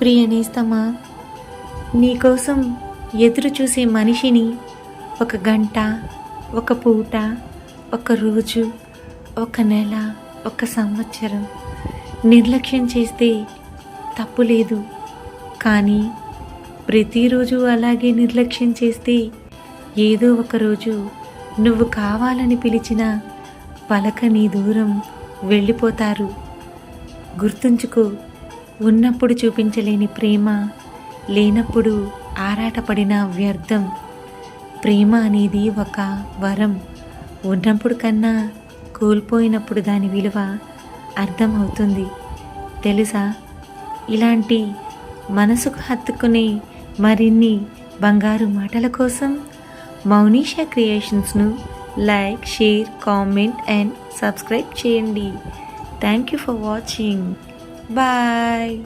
ప్రియ నేస్తమా నీకోసం ఎదురు చూసే మనిషిని ఒక గంట ఒక పూట ఒక రోజు ఒక నెల ఒక సంవత్సరం నిర్లక్ష్యం చేస్తే తప్పు లేదు. కానీ ప్రతిరోజు అలాగే నిర్లక్ష్యం చేస్తే ఏదో ఒక రోజు నువ్వు కావాలని పిలిచిన పలకని దూరం వెళ్ళిపోతారు. గుర్తుంచుకో ఉన్నప్పుడు చూపించలేని ప్రేమ లేనప్పుడు ఆరాటపడిన వ్యర్థం. ప్రేమ అనేది ఒక వరం. ఉన్నప్పుడు కన్నా కోల్పోయినప్పుడు దాని విలువ అర్థమవుతుంది. తెలుసా? ఇలాంటి మనసుకు హత్తుకునే మరిన్ని బంగారు మాటల కోసం Mounisha క్రియేషన్స్ను like share comment and subscribe చేయండి. Thank you for watching. Bye!